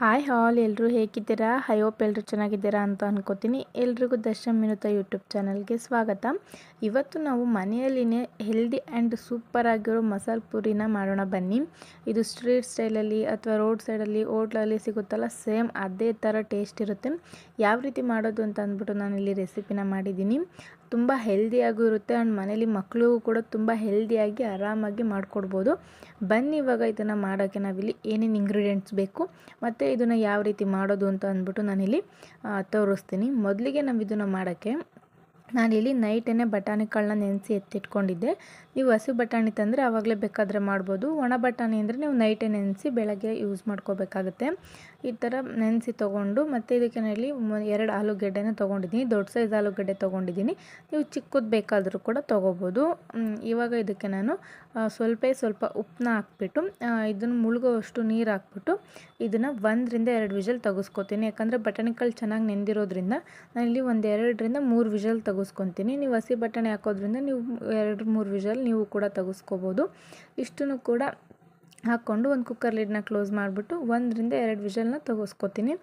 Hi ಹಾಲ್ ಎಲ್ಲರೂ ಹೇಗಿದ್ದೀರಾ? High hope ಎಲ್ಲರೂ ಚೆನ್ನಾಗಿದ್ದೀರಾ ಅಂತ ಅನ್ಕೋತೀನಿ. ಎಲ್ರಿಗೂ ದರ್ಶನ್ ಮಿನುತ ಯೂಟ್ಯೂಬ್ ಚಾನಲ್ಗೆ ಸ್ವಾಗತ. ಇವತ್ತು ನಾವು ಮನೆಯಲ್ಲಿನೇ ಹೆಲ್ದಿ ಆ್ಯಂಡ್ ಸೂಪರ್ ಆಗಿರೋ ಮಸಾಲೆ ಪುರಿನ ಮಾಡೋಣ ಬನ್ನಿ. ಇದು ಸ್ಟ್ರೀಟ್ ಸ್ಟೈಲಲ್ಲಿ ಅಥವಾ ರೋಡ್ ಸೈಡಲ್ಲಿ ಹೋಟ್ಲಲ್ಲಿ ಸಿಗುತ್ತಲ್ಲ ಸೇಮ್ ಅದೇ ಥರ ಟೇಸ್ಟ್ ಇರುತ್ತೆ. ಯಾವ ರೀತಿ ಮಾಡೋದು ಅಂತ ಅಂದ್ಬಿಟ್ಟು ನಾನು ಇಲ್ಲಿ ರೆಸಿಪಿನ ಮಾಡಿದ್ದೀನಿ. ತುಂಬ ಹೆಲ್ದಿಯಾಗೂ ಇರುತ್ತೆ ಆ್ಯಂಡ್ ಮನೇಲಿ ಮಕ್ಕಳಿಗೂ ಕೂಡ ತುಂಬ ಹೆಲ್ದಿಯಾಗಿ ಆರಾಮಾಗಿ ಮಾಡಿಕೊಡ್ಬೋದು. ಬನ್ನಿ, ಇವಾಗ ಇದನ್ನು ಮಾಡೋಕ್ಕೆ ನಾವಿಲ್ಲಿ ಏನೇನು ಇಂಗ್ರೀಡಿಯೆಂಟ್ಸ್ ಬೇಕು. ಮತ್ತು ಇದನ್ನು ಯಾವ ರೀತಿ ಮಾಡೋದು ಅಂತ ಅಂದ್ಬಿಟ್ಟು ನಾನಿಲ್ಲಿ ತೋರಿಸ್ತೀನಿ. ಮೊದಲಿಗೆ ನಾವು ಇದನ್ನು ಮಾಡೋಕ್ಕೆ ನಾನಿಲ್ಲಿ ನೈಟೇ ಬಟಾಣಿ ಕಾಳನ್ನ ನೆನೆಸಿ ಎತ್ತಿಟ್ಕೊಂಡಿದ್ದೆ. ನೀವು ಹಸಿ ಬಟಾಣಿ ತಂದರೆ ಆವಾಗಲೇ ಬೇಕಾದರೆ ಮಾಡ್ಬೋದು. ಒಣ ಬಟಾಣಿ ಅಂದರೆ ನೀವು ನೈಟೇ ನೆನೆಸಿ ಬೆಳಗ್ಗೆ ಯೂಸ್ ಮಾಡ್ಕೋಬೇಕಾಗುತ್ತೆ. ಈ ಥರ ನೆನೆಸಿ ತೊಗೊಂಡು ಮತ್ತು ಇದಕ್ಕೆ ನಾನಿಲ್ಲಿ ಎರಡು ಆಲೂಗೆಡ್ಡೆನ ತೊಗೊಂಡಿದ್ದೀನಿ. ದೊಡ್ಡ ಸೈಜ್ ಆಲೂಗಡ್ಡೆ ತೊಗೊಂಡಿದ್ದೀನಿ. ನೀವು ಚಿಕ್ಕದು ಬೇಕಾದರೂ ಕೂಡ ತೊಗೋಬೋದು. ಇವಾಗ ಇದಕ್ಕೆ ನಾನು ಸ್ವಲ್ಪ ಸ್ವಲ್ಪ ಉಪ್ಪನ್ನ ಹಾಕ್ಬಿಟ್ಟು ಇದನ್ನು ಮುಳುಗೋವಷ್ಟು ನೀರು ಹಾಕ್ಬಿಟ್ಟು ಇದನ್ನು ಒಂದರಿಂದ ಎರಡು ವಿಜಲ್ ತೆಗೆಸ್ಕೊತೀನಿ. ಯಾಕಂದರೆ ಬಟಾಣಿ ಕಾಳು ಚೆನ್ನಾಗಿ ನೆಂದಿರೋದ್ರಿಂದ ನಾನಿಲ್ಲಿ ಒಂದು ಎರಡರಿಂದ ಮೂರು ವಿಷಲ್ ತೆಗೆಸ್ಕೊತೀನಿ. ನೀವು ಹಸಿ ಬಟಾಣಿ ಹಾಕೋದ್ರಿಂದ ನೀವು ಎರಡು, ಮೂರು ವಿಷಲ್ ನೀವು ಕೂಡ ತೆಗೆಸ್ಕೋಬೋದು. ಇಷ್ಟನ್ನು ಕೂಡ ಹಾಕ್ಕೊಂಡು ಒಂದು ಕುಕ್ಕರ್ ಲಿಡ್ನ ಕ್ಲೋಸ್ ಮಾಡಿಬಿಟ್ಟು ಒಂದರಿಂದ ಎರಡು ವಿಷಲ್ನ ತೆಗೆಸ್ಕೊತೀನಿ.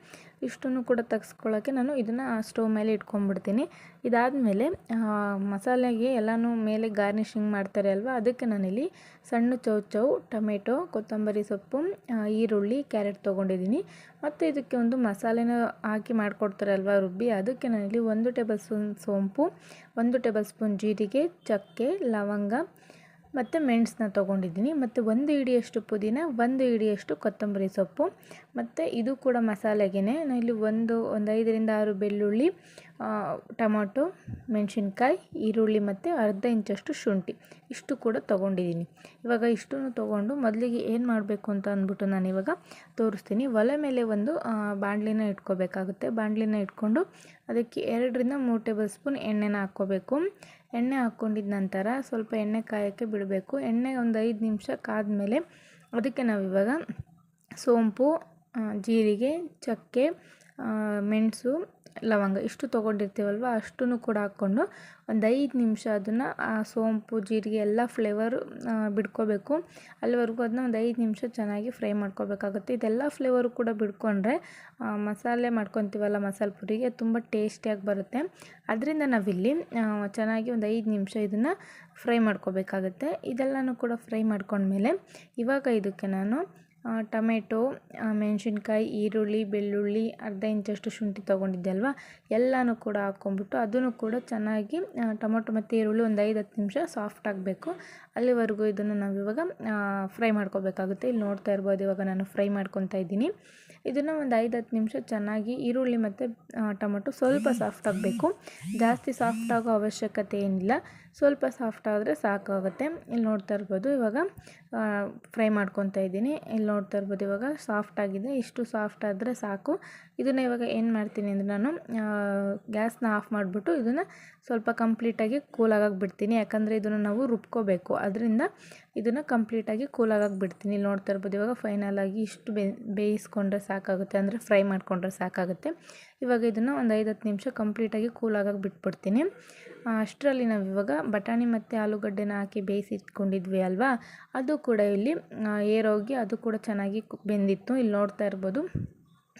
ಇಷ್ಟನ್ನು ಕೂಡ ತೆಗೆಸ್ಕೊಳ್ಳೋಕ್ಕೆ ನಾನು ಇದನ್ನು ಸ್ಟವ್ ಮೇಲೆ ಇಟ್ಕೊಂಡ್ಬಿಡ್ತೀನಿ. ಇದಾದಮೇಲೆ ಮಸಾಲೆಗೆ ಎಲ್ಲನೂ ಮೇಲೆ ಗಾರ್ನಿಷಿಂಗ್ ಮಾಡ್ತಾರೆ ಅಲ್ವಾ? ಅದಕ್ಕೆ ನಾನಿಲ್ಲಿ ಸಣ್ಣ ಚೌ ಚೌ ಟೊಮೆಟೊ ಕೊತ್ತಂಬರಿ ಸೊಪ್ಪು ಈರುಳ್ಳಿ ಕ್ಯಾರೆಟ್ ತೊಗೊಂಡಿದ್ದೀನಿ. ಮತ್ತು ಇದಕ್ಕೆ ಒಂದು ಮಸಾಲೆನ ಹಾಕಿ ಮಾಡಿಕೊಡ್ತಾರೆ ಅಲ್ವಾ ರುಬ್ಬಿ? ಅದಕ್ಕೆ ನಾನಿಲ್ಲಿ ಒಂದು ಟೇಬಲ್ ಸ್ಪೂನ್ ಸೋಂಪು, ಒಂದು ಟೇಬಲ್ ಸ್ಪೂನ್ ಜೀರಿಗೆ, ಚಕ್ಕೆ, ಲವಂಗ ಮತ್ತು ಮೆಣಸನ್ನ ತೊಗೊಂಡಿದ್ದೀನಿ. ಮತ್ತು ಒಂದು ಇಡಿಯಷ್ಟು ಪುದೀನ, ಒಂದು ಇಡಿಯಷ್ಟು ಕೊತ್ತಂಬರಿ ಸೊಪ್ಪು, ಮತ್ತು ಇದು ಕೂಡ ಮಸಾಲೆಗೆ ಇಲ್ಲಿ ಒಂದು ಒಂದು ಐದರಿಂದ ಆರು ಬೆಳ್ಳುಳ್ಳಿ ಟೊಮೊಟೊ, ಮೆಣಸಿನ್ಕಾಯಿ, ಈರುಳ್ಳಿ ಮತ್ತು ಅರ್ಧ ಇಂಚಷ್ಟು ಶುಂಠಿ ಇಷ್ಟು ಕೂಡ ತೊಗೊಂಡಿದ್ದೀನಿ. ಇವಾಗ ಇಷ್ಟನ್ನು ತೊಗೊಂಡು ಮೊದಲಿಗೆ ಏನು ಮಾಡಬೇಕು ಅಂತ ಅಂದ್ಬಿಟ್ಟು ನಾನು ಇವಾಗ ತೋರಿಸ್ತೀನಿ. ಒಲೆ ಮೇಲೆ ಒಂದು ಬಾಣಲಿನ ಇಟ್ಕೋಬೇಕಾಗುತ್ತೆ. ಬಾಣಲಿನ ಇಟ್ಕೊಂಡು ಅದಕ್ಕೆ ಎರಡರಿಂದ ಮೂರು ಟೇಬಲ್ ಸ್ಪೂನ್ ಎಣ್ಣೆನ ಹಾಕ್ಕೋಬೇಕು. ಎಣ್ಣೆ ಹಾಕ್ಕೊಂಡಿದ್ದ ನಂತರ ಸ್ವಲ್ಪ ಎಣ್ಣೆ ಕಾಯೋಕ್ಕೆ ಬಿಡಬೇಕು. ಎಣ್ಣೆ ಒಂದು ಐದು ನಿಮಿಷ ಕಾದ್ಮೇಲೆ ಅದಕ್ಕೆ ನಾವಿವಾಗ ಸೋಂಪು ಜೀರಿಗೆ, ಚಕ್ಕೆ ಮೆಣಸು ಲವಂಗ ಇಷ್ಟು ತೊಗೊಂಡಿರ್ತೀವಲ್ವ ಅಷ್ಟೂ ಕೂಡ ಹಾಕ್ಕೊಂಡು ಒಂದು ಐದು ನಿಮಿಷ ಅದನ್ನು, ಆ, ಸೋಂಪು, ಜೀರಿಗೆ ಎಲ್ಲ ಫ್ಲೇವರು ಬಿಡ್ಕೋಬೇಕು. ಅಲ್ಲಿವರೆಗೂ ಅದನ್ನ ಒಂದು ಐದು ನಿಮಿಷ ಚೆನ್ನಾಗಿ ಫ್ರೈ ಮಾಡ್ಕೋಬೇಕಾಗುತ್ತೆ. ಇದೆಲ್ಲ ಫ್ಲೇವರು ಕೂಡ ಬಿಡ್ಕೊಂಡ್ರೆ ಮಸಾಲೆ ಮಾಡ್ಕೊತೀವಲ್ಲ ಮಸಾಲೆ ಪುರಿಗೆ ತುಂಬ ಟೇಸ್ಟಿಯಾಗಿ ಬರುತ್ತೆ. ಅದರಿಂದ ನಾವಿಲ್ಲಿ ಚೆನ್ನಾಗಿ ಒಂದು ಐದು ನಿಮಿಷ ಇದನ್ನು ಫ್ರೈ ಮಾಡ್ಕೋಬೇಕಾಗುತ್ತೆ. ಇದೆಲ್ಲನೂ ಕೂಡ ಫ್ರೈ ಮಾಡ್ಕೊಂಡ್ಮೇಲೆ ಇವಾಗ ಇದಕ್ಕೆ ನಾನು ಟೊಮೆಟೊ ಮೆಣಸಿನ್ಕಾಯಿ, ಈರುಳ್ಳಿ, ಬೆಳ್ಳುಳ್ಳಿ, ಅರ್ಧ ಇಂಚಷ್ಟು ಶುಂಠಿ ತೊಗೊಂಡಿದ್ದೆ ಅಲ್ವಾ? ಎಲ್ಲನೂ ಕೂಡ ಹಾಕ್ಕೊಂಬಿಟ್ಟು ಅದನ್ನು ಕೂಡ ಚೆನ್ನಾಗಿ ಟೊಮೊಟೊ ಮತ್ತು ಈರುಳ್ಳಿ ಒಂದು ಐದು ಹತ್ತು ನಿಮಿಷ ಸಾಫ್ಟ್ ಆಗಬೇಕು. ಅಲ್ಲಿವರೆಗೂ ಇದನ್ನು ನಾವಿವಾಗ ಫ್ರೈ ಮಾಡ್ಕೋಬೇಕಾಗುತ್ತೆ. ಇಲ್ಲಿ ನೋಡ್ತಾ ಇರ್ಬೋದು, ಇವಾಗ ನಾನು ಫ್ರೈ ಮಾಡ್ಕೊತಾ ಇದ್ದೀನಿ. ಇದನ್ನು ಒಂದು ಐದು ಹತ್ತು ನಿಮಿಷ ಚೆನ್ನಾಗಿ ಈರುಳ್ಳಿ ಮತ್ತು ಟೊಮೊಟೊ ಸ್ವಲ್ಪ ಸಾಫ್ಟ್ ಆಗಬೇಕು. ಜಾಸ್ತಿ ಸಾಫ್ಟ್ ಆಗೋ ಅವಶ್ಯಕತೆ ಏನಿಲ್ಲ. ಸ್ವಲ್ಪ ಸಾಫ್ಟ್ ಆದರೆ ಸಾಕಾಗುತ್ತೆ ಇಲ್ಲಿ ನೋಡ್ತಾ ಇರ್ಬೋದು ಇವಾಗ ಫ್ರೈ ಮಾಡ್ಕೊತಾ ಇದ್ದೀನಿ. ಇಲ್ಲಿ ನೋಡ್ತಾ ಇರ್ಬೋದು ಇವಾಗ ಸಾಫ್ಟ್ ಆಗಿದೆ. ಇಷ್ಟು ಸಾಫ್ಟ್ ಆದರೆ ಸಾಕು. ಇದನ್ನು ಇವಾಗ ಏನು ಮಾಡ್ತೀನಿ ಅಂದರೆ ನಾನು ಗ್ಯಾಸ್ನ ಆಫ್ ಮಾಡಿಬಿಟ್ಟು ಇದನ್ನು ಸ್ವಲ್ಪ ಕಂಪ್ಲೀಟಾಗಿ ಕೂಲಾಗಾಗಿ ಬಿಡ್ತೀನಿ. ಯಾಕಂದರೆ ಇದನ್ನು ನಾವು ರುಬ್ಕೋಬೇಕು. ಅದರಿಂದ ಇದನ್ನು ಕಂಪ್ಲೀಟಾಗಿ ಕೂಲಾಗಾಗಿ ಬಿಡ್ತೀನಿ. ಇಲ್ಲಿ ನೋಡ್ತಾ ಇರ್ಬೋದು, ಇವಾಗ ಫೈನಲ್ ಆಗಿ ಇಷ್ಟು ಬೇಯಿಸ್ಕೊಂಡ್ರೆ ಸಾಕಾಗುತ್ತೆ. ಅಂದರೆ ಫ್ರೈ ಮಾಡಿಕೊಂಡ್ರೆ ಸಾಕಾಗುತ್ತೆ. ಇವಾಗ ಇದನ್ನು ಒಂದು ಐದು ಹತ್ತು ನಿಮಿಷ ಕಂಪ್ಲೀಟಾಗಿ ಕೂಲಾಗಾಗಿ ಬಿಟ್ಬಿಡ್ತೀನಿ. ಅಷ್ಟರಲ್ಲಿ ನಾವು ಇವಾಗ ಬಟಾಣಿ ಮತ್ತು ಆಲೂಗಡ್ಡೆನ ಹಾಕಿ ಬೇಯಿಸಿ ಇಟ್ಕೊಂಡಿದ್ವಿ ಅಲ್ವಾ? ಅದು ಕೂಡ ಇಲ್ಲಿ ಏರೋಗಿ ಅದು ಕೂಡ ಚೆನ್ನಾಗಿ ಬೆಂದಿತ್ತು. ಇಲ್ಲಿ ನೋಡ್ತಾ ಇರ್ಬೋದು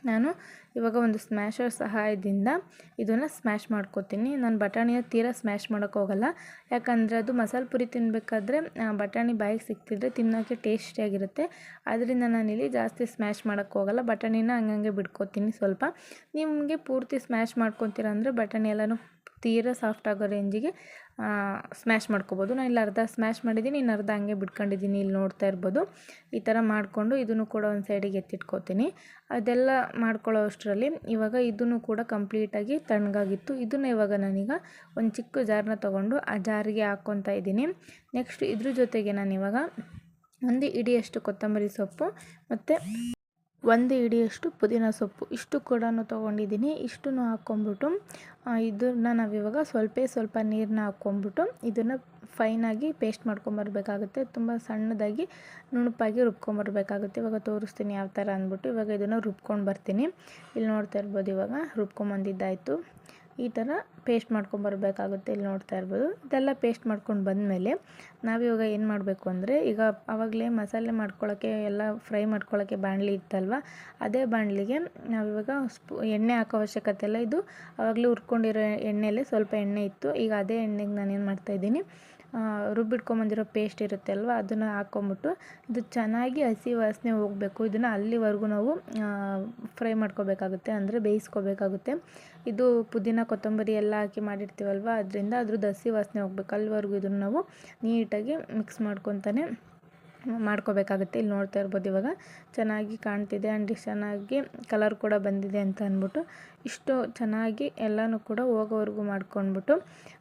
ನಾನು ಇವಾಗ ಒಂದು ಸ್ಮ್ಯಾಶರ್ ಸಹಾಯದಿಂದ ಇದನ್ನು ಸ್ಮ್ಯಾಶ್ ಮಾಡ್ಕೋತೀನಿ. ನಾನು ಬಟಾಣಿಯ ತೀರಾ ಸ್ಮ್ಯಾಶ್ ಮಾಡೋಕ್ಕೆ ಹೋಗಲ್ಲ. ಯಾಕಂದರೆ ಅದು ಮಸಾಲೆ ಪುರಿ ತಿನ್ನಬೇಕಾದ್ರೆ ಬಟಾಣಿ ಬಾಯಿಗೆ ಸಿಕ್ತಿದ್ರೆ ತಿನ್ನೋಕ್ಕೆ ಟೇಸ್ಟಿಯಾಗಿರುತ್ತೆ ಅದರಿಂದ ನಾನಿಲ್ಲಿ ಜಾಸ್ತಿ ಸ್ಮ್ಯಾಶ್ ಮಾಡೋಕ್ಕೆ ಹೋಗಲ್ಲ. ಬಟಾಣಿನ ಹಂಗಂಗೆ ಬಿಡ್ಕೊತೀನಿ ಸ್ವಲ್ಪ. ನಿಮಗೆ ಪೂರ್ತಿ ಸ್ಮ್ಯಾಶ್ ಮಾಡ್ಕೊತೀರ ಅಂದರೆ ಬಟಾಣಿ ಎಲ್ಲನೂ ತೀರಾ ಸಾಫ್ಟ್ ಆಗೋ ರೇಂಜಿಗೆ ಸ್ಮ್ಯಾಶ್ ಮಾಡ್ಕೋಬೋದು. ನಾನು ಇಲ್ಲಿ ಅರ್ಧ ಸ್ಮ್ಯಾಶ್ ಮಾಡಿದ್ದೀನಿ ಇನ್ನು ಅರ್ಧ ಹಂಗೆ ಬಿಟ್ಕೊಂಡಿದ್ದೀನಿ ಇಲ್ಲಿ ನೋಡ್ತಾ ಇರ್ಬೋದು. ಈ ಥರ ಮಾಡಿಕೊಂಡು ಇದನ್ನು ಕೂಡ ಒಂದು ಸೈಡಿಗೆ ಎತ್ತಿಟ್ಕೊತೀನಿ. ಅದೆಲ್ಲ ಮಾಡ್ಕೊಳ್ಳೋ ಅಷ್ಟರಲ್ಲಿ ಇವಾಗ ಇದನ್ನು ಕೂಡ ಕಂಪ್ಲೀಟಾಗಿ ತಣ್ಣಗಾಗಿತ್ತು. ಇದನ್ನು ಇವಾಗ ನಾನೀಗ ಒಂದು ಚಿಕ್ಕ ಜಾರನ್ನ ತೊಗೊಂಡು ಆ ಜಾರಿಗೆ ಹಾಕ್ಕೊತಾ ಇದ್ದೀನಿ. ನೆಕ್ಸ್ಟ್ ಇದ್ರ ಜೊತೆಗೆ ನಾನಿವಾಗ ಒಂದು ಇಡಿಯಷ್ಟು ಕೊತ್ತಂಬರಿ ಸೊಪ್ಪು ಮತ್ತು ಒಂದು ಹಿಡಿಯಷ್ಟು ಪುದೀನ ಸೊಪ್ಪು. ಇಷ್ಟು ಕೂಡ ತೊಗೊಂಡಿದ್ದೀನಿ. ಇಷ್ಟನ್ನು ಹಾಕ್ಕೊಂಬಿಟ್ಟು ಇದನ್ನು ನಾವಿವಾಗ ಸ್ವಲ್ಪ ಸ್ವಲ್ಪ ನೀರನ್ನ ಹಾಕ್ಕೊಂಬಿಟ್ಟು ಇದನ್ನು ಫೈನಾಗಿ ಪೇಸ್ಟ್ ಮಾಡ್ಕೊಂಬರ್ಬೇಕಾಗುತ್ತೆ. ತುಂಬ ಸಣ್ಣದಾಗಿ ನುಣುಪಾಗಿ ರುಬ್ಕೊಂಬರ್ಬೇಕಾಗುತ್ತೆ. ಇವಾಗ ತೋರಿಸ್ತೀನಿ ಯಾವ ಥರ ಅಂದ್ಬಿಟ್ಟು. ಇವಾಗ ಇದನ್ನು ರುಬ್ಕೊಂಡು ಬರ್ತೀನಿ. ಇಲ್ಲಿ ನೋಡ್ತಾ ಇರ್ಬೋದು ಇವಾಗ ರುಬ್ಕೊಂಬಂದಿದ್ದಾಯಿತು. ಈ ಥರ ಪೇಸ್ಟ್ ಮಾಡ್ಕೊಂಬರ್ಬೇಕಾಗುತ್ತೆ ಇಲ್ಲಿ ನೋಡ್ತಾ ಇರ್ಬೋದು. ಇದೆಲ್ಲ ಪೇಸ್ಟ್ ಮಾಡ್ಕೊಂಡು ಬಂದಮೇಲೆ ನಾವಿವಾಗ ಏನು ಮಾಡಬೇಕು ಅಂದರೆ ಈಗ ಆವಾಗಲೇ ಮಸಾಲೆ ಮಾಡ್ಕೊಳ್ಳೋಕ್ಕೆ ಎಲ್ಲ ಫ್ರೈ ಮಾಡ್ಕೊಳ್ಳೋಕ್ಕೆ ಬಾಣಲಿ ಇತ್ತಲ್ವ? ಅದೇ ಬಾಣಲಿಗೆ ನಾವಿವಾಗ ಸ್ಪೂ ಎಣ್ಣೆ ಹಾಕೋ ಅವಶ್ಯಕತೆ ಇಲ್ಲ. ಇದು ಆವಾಗಲೇ ಹುರ್ಕೊಂಡಿರೋ ಎಣ್ಣೆಯಲ್ಲೇ ಸ್ವಲ್ಪ ಎಣ್ಣೆ ಇತ್ತು. ಈಗ ಅದೇ ಎಣ್ಣೆಗೆ ನಾನೇನು ಮಾಡ್ತಾಯಿದ್ದೀನಿ ರುಬ್ಬಿಟ್ಕೊಂಬಂದಿರೋ ಪೇಸ್ಟ್ ಇರುತ್ತೆ ಅಲ್ವ, ಅದನ್ನು ಹಾಕ್ಕೊಂಬಿಟ್ಟು ಇದು ಚೆನ್ನಾಗಿ ಹಸಿ ವಾಸನೆ ಹೋಗಬೇಕು. ಇದನ್ನು ಅಲ್ಲಿವರೆಗೂ ನಾವು ಫ್ರೈ ಮಾಡ್ಕೋಬೇಕಾಗುತ್ತೆ, ಅಂದರೆ ಬೇಯಿಸ್ಕೋಬೇಕಾಗುತ್ತೆ. ಇದು ಪುದೀನ, ಕೊತ್ತಂಬರಿ ಎಲ್ಲ ಹಾಕಿ ಮಾಡಿರ್ತೀವಲ್ವ, ಅದರಿಂದ ಅದ್ರದ್ದು ಹಸಿ ವಾಸನೆ ಹೋಗ್ಬೇಕು. ಅಲ್ಲಿವರೆಗೂ ಇದನ್ನು ನಾವು ನೀಟಾಗಿ ಮಿಕ್ಸ್ ಮಾಡ್ಕೊತಾನೆ ಮಾಡ್ಕೋಬೇಕಾಗುತ್ತೆ. ಇಲ್ಲಿ ನೋಡ್ತಾ ಇರ್ಬೋದು ಇವಾಗ. ಚೆನ್ನಾಗಿ ಕಾಣ್ತಿದೆ. ಆ್ಯಂಡ್ ಚೆನ್ನಾಗಿ ಕಲರ್ ಕೂಡ ಬಂದಿದೆ ಅಂತ ಅಂದ್ಬಿಟ್ಟು ಇಷ್ಟು ಚೆನ್ನಾಗಿ ಎಲ್ಲನೂ ಕೂಡ ಹೋಗೋವರೆಗೂ ಮಾಡ್ಕೊಂಡ್ಬಿಟ್ಟು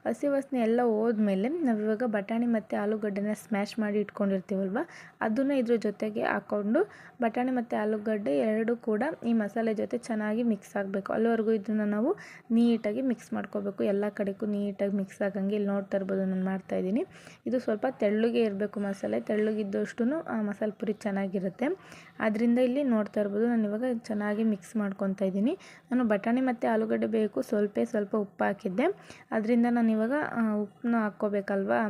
ಹಸಿ ವಾಸನೆ ಎಲ್ಲ ಹೋದ್ಮೇಲೆ ನಾವಿವಾಗ ಬಟಾಣಿ ಮತ್ತು ಆಲೂಗಡ್ಡೆನ ಸ್ಮ್ಯಾಶ್ ಮಾಡಿ ಇಟ್ಕೊಂಡಿರ್ತೀವಲ್ವ? ಅದನ್ನು ಇದ್ರ ಜೊತೆಗೆ ಹಾಕ್ಕೊಂಡು ಬಟಾಣಿ ಮತ್ತು ಆಲೂಗಡ್ಡೆ ಎರಡೂ ಕೂಡ ಈ ಮಸಾಲೆ ಜೊತೆ ಚೆನ್ನಾಗಿ ಮಿಕ್ಸ್ ಆಗಬೇಕು. ಅಲ್ಲಿವರೆಗೂ ಇದನ್ನು ನಾವು ನೀಟಾಗಿ ಮಿಕ್ಸ್ ಮಾಡ್ಕೋಬೇಕು. ಎಲ್ಲ ಕಡೆಗೂ ನೀಟಾಗಿ ಮಿಕ್ಸ್ ಆಗಂಗೆ ಇಲ್ಲಿ ನೋಡ್ತಾ ಇರ್ಬೋದು. ನಾನು ಮಾಡ್ತಾಯಿದ್ದೀನಿ ಇದು ಸ್ವಲ್ಪ ತೆಳ್ಳಗೆ ಇರಬೇಕು ಮಸಾಲೆ. ತೆಳ್ಳಗಿದ್ದಷ್ಟು ಆ ಮಸಾಲೆ ಪುರಿ ಚೆನ್ನಾಗಿರುತ್ತೆ. ಆದ್ದರಿಂದ ಇಲ್ಲಿ ನೋಡ್ತಾ ಇರ್ಬೋದು, ನಾನು ಇವಾಗ ಚೆನ್ನಾಗಿ ಮಿಕ್ಸ್ ಮಾಡ್ಕೊತಾ ಇದ್ದೀನಿ. ನಾನು ಬಟಾಣಿ ಮತ್ತು ಆಲೂಗಡ್ಡೆ ಬೇಕು, ಸ್ವಲ್ಪ ಸ್ವಲ್ಪ ಉಪ್ಪು ಹಾಕಿದ್ದೆ. ಅದರಿಂದ ನಾನು ಇವಾಗ ಉಪ್ಪನ್ನ ಹಾಕ್ಕೋಬೇಕಲ್ವಾ?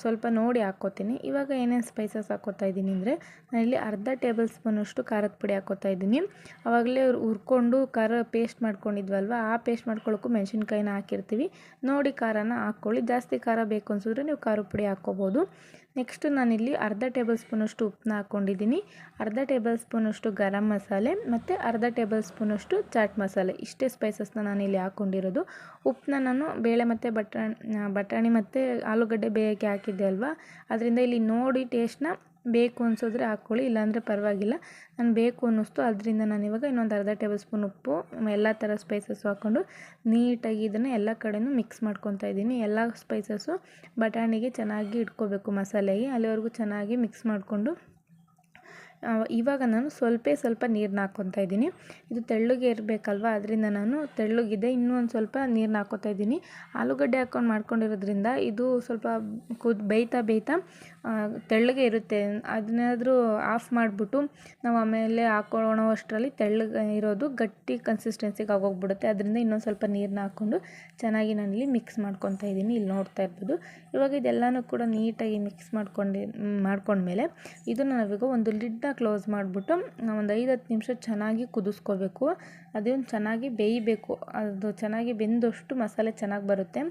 ಸ್ವಲ್ಪ ನೋಡಿ ಹಾಕ್ಕೋತೀನಿ. ಇವಾಗ ಏನೇನು ಸ್ಪೈಸಸ್ ಹಾಕ್ಕೋತಾ ಇದ್ದೀನಿ ಅಂದರೆ ನಾನಿಲ್ಲಿ ಅರ್ಧ ಟೇಬಲ್ ಸ್ಪೂನಷ್ಟು ಖಾರದ ಪುಡಿ ಹಾಕ್ಕೋತಾ ಇದ್ದೀನಿ. ಆವಾಗಲೇ ಹುರ್ಕೊಂಡು ಖಾರ ಪೇಸ್ಟ್ ಮಾಡ್ಕೊಂಡಿದ್ವಲ್ವ, ಆ ಪೇಸ್ಟ್ ಮಾಡ್ಕೊಳ್ಳೋಕ್ಕೂ ಮೆಣಸಿನ್ಕಾಯಿನ ಹಾಕಿರ್ತೀವಿ. ನೋಡಿ ಖಾರನ ಹಾಕ್ಕೊಳ್ಳಿ. ಜಾಸ್ತಿ ಖಾರ ಬೇಕು ಅನ್ಸಿದ್ರೆ ನೀವು ಖಾರದ ಪುಡಿ ಹಾಕ್ಕೋಬೋದು. ನೆಕ್ಸ್ಟು ನಾನಿಲ್ಲಿ ಅರ್ಧ ಟೇಬಲ್ ಸ್ಪೂನಷ್ಟು ಉಪ್ಪನ್ನ ಹಾಕ್ಕೊಂಡಿದ್ದೀನಿ. ಅರ್ಧ ಟೇಬಲ್ ಸ್ಪೂನಷ್ಟು ಗರಂ ಮಸಾಲೆ ಮತ್ತು ಅರ್ಧ ಟೇಬಲ್ ಸ್ಪೂನಷ್ಟು ಚಾಟ್ ಮಸಾಲೆ. ಇಷ್ಟೇ ಸ್ಪೈಸಸ್ನ ನಾನಿಲ್ಲಿ ಹಾಕ್ಕೊಂಡಿರೋದು. ಉಪ್ಪನ್ನ ನಾನು ಬೇಳೆ ಮತ್ತು ಬಟಾಣಿ ಬಟಾಣಿ ಮತ್ತು ಆಲೂಗಡ್ಡೆ ಬೇಯೋಕ್ಕೆ ಹಾಕಿದ್ದೆ ಅಲ್ವಾ? ಅದರಿಂದ ಇಲ್ಲಿ ನೋಡಿ ಟೇಸ್ಟ್ನ ಬೇಕು ಅನಿಸಿದ್ರೆ ಹಾಕ್ಕೊಳ್ಳಿ, ಇಲ್ಲಾಂದರೆ ಪರವಾಗಿಲ್ಲ. ನಾನು ಬೇಕು ಅನ್ನಿಸ್ತು, ಅದರಿಂದ ನಾನು ಇವಾಗ ಇನ್ನೊಂದು ಅರ್ಧ ಟೇಬಲ್ ಸ್ಪೂನ್ ಉಪ್ಪು ಎಲ್ಲ ಥರ ಸ್ಪೈಸಸ್ಸು ಹಾಕ್ಕೊಂಡು ನೀಟಾಗಿ ಇದನ್ನು ಎಲ್ಲ ಕಡೆಯೂ ಮಿಕ್ಸ್ ಮಾಡ್ಕೊತಾ ಇದ್ದೀನಿ. ಎಲ್ಲ ಸ್ಪೈಸಸ್ಸು ಬಟಾಣಿಗೆ ಚೆನ್ನಾಗಿ ಇಟ್ಕೋಬೇಕು ಮಸಾಲೆಗೆ, ಅಲ್ಲಿವರೆಗೂ ಚೆನ್ನಾಗಿ ಮಿಕ್ಸ್ ಮಾಡಿಕೊಂಡು ಇವಾಗ ನಾನು ಸ್ವಲ್ಪ ಸ್ವಲ್ಪ ನೀರನ್ನ ಹಾಕ್ಕೊತಾ ಇದ್ದೀನಿ. ಇದು ತೆಳ್ಳಗೆ ಇರಬೇಕಲ್ವ? ಅದರಿಂದ ನಾನು ತೆಳ್ಳಗಿದೆ, ಇನ್ನೂ ಒಂದು ಸ್ವಲ್ಪ ನೀರನ್ನ ಹಾಕ್ಕೊತಾ ಇದ್ದೀನಿ. ಆಲೂಗಡ್ಡೆ ಹಾಕ್ಕೊಂಡು ಮಾಡ್ಕೊಂಡಿರೋದ್ರಿಂದ ಇದು ಸ್ವಲ್ಪ ಕುದ್, ಬೇಯ್ತಾ ಬೇಯ್ತಾ ತೆಳ್ಳಗೆ ಇರುತ್ತೆ. ಅದನ್ನಾದರೂ ಆಫ್ ಮಾಡಿಬಿಟ್ಟು ನಾವು ಆಮೇಲೆ ಹಾಕೊಳ್ಳೋ ಅಷ್ಟರಲ್ಲಿ ತೆಳ್ಳಗೆ ಇರೋದು ಗಟ್ಟಿ ಕನ್ಸಿಸ್ಟೆನ್ಸಿಗೆ ಆಗೋಗ್ಬಿಡುತ್ತೆ. ಅದರಿಂದ ಇನ್ನೊಂದು ಸ್ವಲ್ಪ ನೀರನ್ನ ಹಾಕ್ಕೊಂಡು ಚೆನ್ನಾಗಿ ನಾನಿಲ್ಲಿ ಮಿಕ್ಸ್ ಮಾಡ್ಕೊತಾ ಇದ್ದೀನಿ. ಇಲ್ಲಿ ನೋಡ್ತಾ ಇರ್ಬೋದು. ಇವಾಗ ಇದೆಲ್ಲನೂ ಕೂಡ ನೀಟಾಗಿ ಮಿಕ್ಸ್ ಮಾಡ್ಕೊಂಡು, ಮಾಡ್ಕೊಂಡ್ಮೇಲೆ ಇದನ್ನು ನಾವೀಗ ಒಂದು ಲಿಡ್ನ ಕ್ಲೋಸ್ ಮಾಡಿಬಿಟ್ಟು ಒಂದು ಐದು ಹತ್ತು ನಿಮಿಷ ಚೆನ್ನಾಗಿ ಕುದಿಸ್ಕೋಬೇಕು. ಅದನ್ನು ಚೆನ್ನಾಗಿ ಬೇಯಬೇಕು. ಅದು ಚೆನ್ನಾಗಿ ಬೆಂದಷ್ಟು ಮಸಾಲೆ ಚೆನ್ನಾಗಿ ಬರುತ್ತೆ.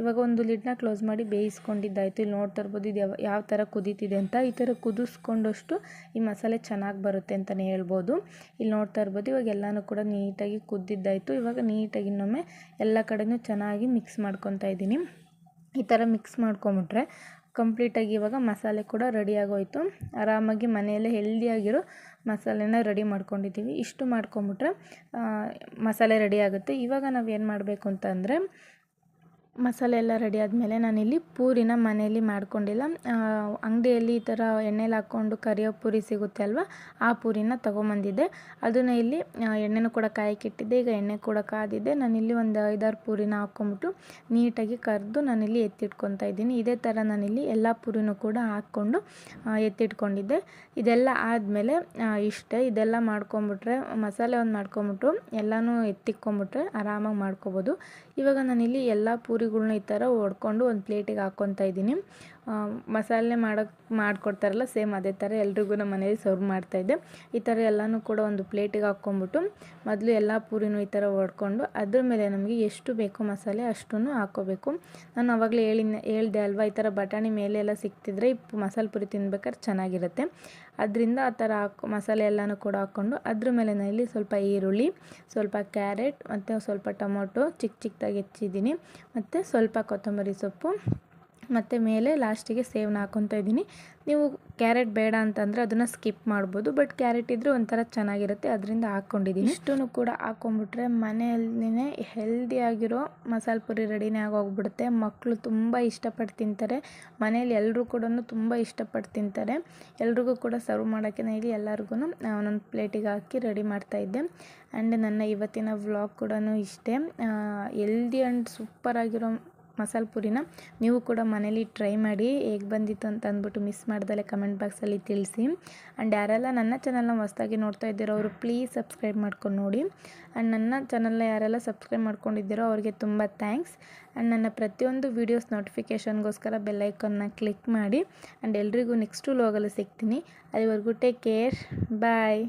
ಇವಾಗ ಒಂದು ಲಿಡ್ನ ಕ್ಲೋಸ್ ಮಾಡಿ ಬೇಯಿಸ್ಕೊಂಡಿದ್ದಾಯಿತು. ಇಲ್ಲಿ ನೋಡ್ತಾ ಇರ್ಬೋದು ಇದು ಯಾವ ಯಾವ ಥರ ಕುದೀತಿದೆ ಅಂತ. ಈ ಥರ ಕುದಿಸ್ಕೊಂಡಷ್ಟು ಈ ಮಸಾಲೆ ಚೆನ್ನಾಗಿ ಬರುತ್ತೆ ಅಂತಲೇ ಹೇಳ್ಬೋದು. ಇಲ್ಲಿ ನೋಡ್ತಾ ಇರ್ಬೋದು ಇವಾಗ ಎಲ್ಲನೂ ಕೂಡ ನೀಟಾಗಿ ಕುದ್ದಿದ್ದಾಯಿತು. ಇವಾಗ ನೀಟಾಗಿ ಇನ್ನೊಮ್ಮೆ ಎಲ್ಲ ಕಡೆಯೂ ಚೆನ್ನಾಗಿ ಮಿಕ್ಸ್ ಮಾಡ್ಕೊತಾ ಇದ್ದೀನಿ. ಈ ಥರ ಮಿಕ್ಸ್ ಮಾಡ್ಕೊಂಬಿಟ್ರೆ ಕಂಪ್ಲೀಟಾಗಿ ಇವಾಗ ಮಸಾಲೆ ಕೂಡ ರೆಡಿ ಆಗೋಯ್ತು. ಆರಾಮಾಗಿ ಮನೆಯಲ್ಲೇ ಹೆಲ್ದಿಯಾಗಿರೋ ಮಸಾಲೆನ ರೆಡಿ ಮಾಡ್ಕೊಂಡಿದ್ದೀವಿ. ಇಷ್ಟು ಮಾಡ್ಕೊಂಬಿಟ್ರೆ ಮಸಾಲೆ ರೆಡಿ ಆಗುತ್ತೆ. ಇವಾಗ ನಾವು ಏನು ಮಾಡಬೇಕು ಅಂತಂದರೆ ಮಸಾಲೆ ಎಲ್ಲ ರೆಡಿ ಆದಮೇಲೆ ನಾನಿಲ್ಲಿ ಪೂರಿನ ಮನೆಯಲ್ಲಿ ಮಾಡ್ಕೊಂಡಿಲ್ಲ. ಅಂಗಡಿಯಲ್ಲಿ ಈ ಥರ ಎಣ್ಣೆಲಿ ಹಾಕ್ಕೊಂಡು ಕರಿಯೋ ಪೂರಿ ಸಿಗುತ್ತೆ ಅಲ್ವಾ? ಆ ಪೂರಿನ ತೊಗೊಂಬಂದಿದ್ದೆ. ಅದನ್ನು ಇಲ್ಲಿ ಎಣ್ಣೆನೂ ಕೂಡ ಕಾಯಕ್ಕಿಟ್ಟಿದ್ದೆ ಈಗ ಎಣ್ಣೆ ಕೂಡ ಕಾದಿದ್ದೆ ನಾನಿಲ್ಲಿ ಒಂದು ಐದಾರು ಪೂರಿನ ಹಾಕ್ಕೊಂಬಿಟ್ಟು ನೀಟಾಗಿ ಕರೆದು ನಾನಿಲ್ಲಿ ಎತ್ತಿಟ್ಕೊತಾ ಇದ್ದೀನಿ. ಇದೇ ಥರ ನಾನಿಲ್ಲಿ ಎಲ್ಲ ಪೂರಿನೂ ಕೂಡ ಹಾಕ್ಕೊಂಡು ಎತ್ತಿಟ್ಕೊಂಡಿದ್ದೆ. ಇದೆಲ್ಲ ಆದಮೇಲೆ ಇಷ್ಟೇ. ಇದೆಲ್ಲ ಮಾಡ್ಕೊಂಬಿಟ್ರೆ, ಮಸಾಲೆ ಒಂದು ಮಾಡ್ಕೊಂಬಿಟ್ಟು ಎಲ್ಲನೂ ಎತ್ತಿಕ್ಕೊಂಬಿಟ್ರೆ ಆರಾಮಾಗಿ ಮಾಡ್ಕೊಬೋದು. ಇವಾಗ ನಾನಿಲ್ಲಿ ಎಲ್ಲ ಪೂರಿಗಳ್ನ ಈ ಥರ ಒಡ್ಕೊಂಡು ಒಂದು ಪ್ಲೇಟಿಗೆ ಹಾಕ್ಕೊತಾ ಇದ್ದೀನಿ. ಮಸಾಲೆ ಮಾಡೋಕ್ಕೆ ಮಾಡಿಕೊಡ್ತಾರಲ್ಲ, ಸೇಮ್ ಅದೇ ಥರ ಎಲ್ರಿಗೂ ನಮ್ಮ ಮನೇಲಿ ಸರ್ವ್ ಮಾಡ್ತಾಯಿದ್ದೆ ಈ ಥರ ಎಲ್ಲನೂ ಕೂಡ ಒಂದು ಪ್ಲೇಟಿಗೆ ಹಾಕ್ಕೊಂಬಿಟ್ಟು ಮೊದಲು ಎಲ್ಲ ಪೂರಿನೂ ಈ ಥರ ಹೊಡ್ಕೊಂಡು ಅದ್ರ ಮೇಲೆ ನಮಗೆ ಎಷ್ಟು ಬೇಕೋ ಮಸಾಲೆ ಅಷ್ಟೂ ಹಾಕ್ಕೋಬೇಕು ನಾನು ಆವಾಗಲೇ ಹೇಳಿ ಹೇಳಿದೆ ಅಲ್ವಾ, ಈ ಥರ ಬಟಾಣಿ ಮೇಲೆ ಎಲ್ಲ ಸಿಕ್ತಿದ್ರೆ ಈ ಮಸಾಲೆ ಪುರಿ ತಿನ್ಬೇಕಾದ್ರೆ ಚೆನ್ನಾಗಿರುತ್ತೆ. ಅದರಿಂದ ಆ ಥರ ಹಾಕೋ, ಮಸಾಲೆ ಎಲ್ಲನೂ ಕೂಡ ಹಾಕ್ಕೊಂಡು ಅದ್ರ ಮೇಲೆ ನಾನಿಲ್ಲಿ ಸ್ವಲ್ಪ ಈರುಳ್ಳಿ, ಸ್ವಲ್ಪ ಕ್ಯಾರೆಟ್, ಮತ್ತು ಸ್ವಲ್ಪ ಟೊಮೊಟೊ ಚಿಕ್ಕ ಚಿಕ್ಕದಾಗಿ ಹೆಚ್ಚಿದ್ದೀನಿ, ಮತ್ತು ಸ್ವಲ್ಪ ಕೊತ್ತಂಬರಿ ಸೊಪ್ಪು ಮತ್ತು ಮೇಲೆ ಲಾಸ್ಟಿಗೆ ಸೇವ್ನ ಹಾಕ್ಕೊತಾ ಇದ್ದೀನಿ. ನೀವು ಕ್ಯಾರೆಟ್ ಬೇಡ ಅಂತಂದರೆ ಅದನ್ನು ಸ್ಕಿಪ್ ಮಾಡ್ಬೋದು, ಬಟ್ ಕ್ಯಾರೆಟ್ ಇದ್ದರೆ ಒಂಥರ ಚೆನ್ನಾಗಿರುತ್ತೆ, ಅದರಿಂದ ಹಾಕ್ಕೊಂಡಿದ್ದೀನಿ. ಇಷ್ಟೂ ಕೂಡ ಹಾಕ್ಕೊಂಬಿಟ್ರೆ ಮನೆಯಲ್ಲಿನೇ ಹೆಲ್ದಿಯಾಗಿರೋ ಮಸಾಲೆ ಪುರಿ ರೆಡಿನೇ ಆಗೋಗ್ಬಿಡುತ್ತೆ. ಮಕ್ಕಳು ತುಂಬ ಇಷ್ಟಪಟ್ಟು ತಿಂತಾರೆ. ಮನೆಯಲ್ಲಿ ಎಲ್ಲರೂ ಕೂಡ ತುಂಬ ಇಷ್ಟಪಟ್ಟು ತಿಂತಾರೆ. ಎಲ್ರಿಗೂ ಕೂಡ ಸರ್ವ್ ಮಾಡೋಕ್ಕೆ ಇಲ್ಲಿ ಎಲ್ಲರಿಗೂ ಒಂದೊಂದು ಪ್ಲೇಟಿಗೆ ಹಾಕಿ ರೆಡಿ ಮಾಡ್ತಾಯಿದ್ದೆ ಆ್ಯಂಡ್ ನನ್ನ ಇವತ್ತಿನ ವ್ಲಾಗ್ ಕೂಡ ಇಷ್ಟೇ. ಎಲ್ದಿ ಆ್ಯಂಡ್ ಸೂಪರಾಗಿರೋ ಮಸಾಲೆ ಪುರಿನ ನೀವು ಕೂಡ ಮನೇಲಿ ಟ್ರೈ ಮಾಡಿ ಹೇಗೆ ಬಂದಿತ್ತು ಅಂತ ಅಂದ್ಬಿಟ್ಟು ಮಿಸ್ ಮಾಡ್ದಲೆ ಕಮೆಂಟ್ ಬಾಕ್ಸಲ್ಲಿ ತಿಳಿಸಿ. ಆ್ಯಂಡ್ ಯಾರೆಲ್ಲ ನನ್ನ ಚಾನಲ್ನ ಹೊಸ್ದಾಗಿ ನೋಡ್ತಾ ಇದ್ದೀರೋ ಅವರು ಪ್ಲೀಸ್ ಸಬ್ಸ್ಕ್ರೈಬ್ ಮಾಡ್ಕೊಂಡು ನೋಡಿ. ಆ್ಯಂಡ್ ನನ್ನ ಚಾನಲ್ನ ಯಾರೆಲ್ಲ ಸಬ್ಸ್ಕ್ರೈಬ್ ಮಾಡ್ಕೊಂಡಿದ್ದೀರೋ ಅವ್ರಿಗೆ ತುಂಬ ಥ್ಯಾಂಕ್ಸ್ ಆ್ಯಂಡ್ ನನ್ನ ಪ್ರತಿಯೊಂದು ವೀಡಿಯೋಸ್ ನೋಟಿಫಿಕೇಷನ್ಗೋಸ್ಕರ ಬೆಲ್ಲೈಕನ್ನ ಕ್ಲಿಕ್ ಮಾಡಿ. ಆ್ಯಂಡ್ ಎಲ್ರಿಗೂ ನೆಕ್ಸ್ಟು ಲೋಗಲ್ಲಿ ಸಿಗ್ತೀನಿ. ಅಲ್ಲಿವರೆಗೂ ಟೇಕ್ ಕೇರ್ ಬಾಯ್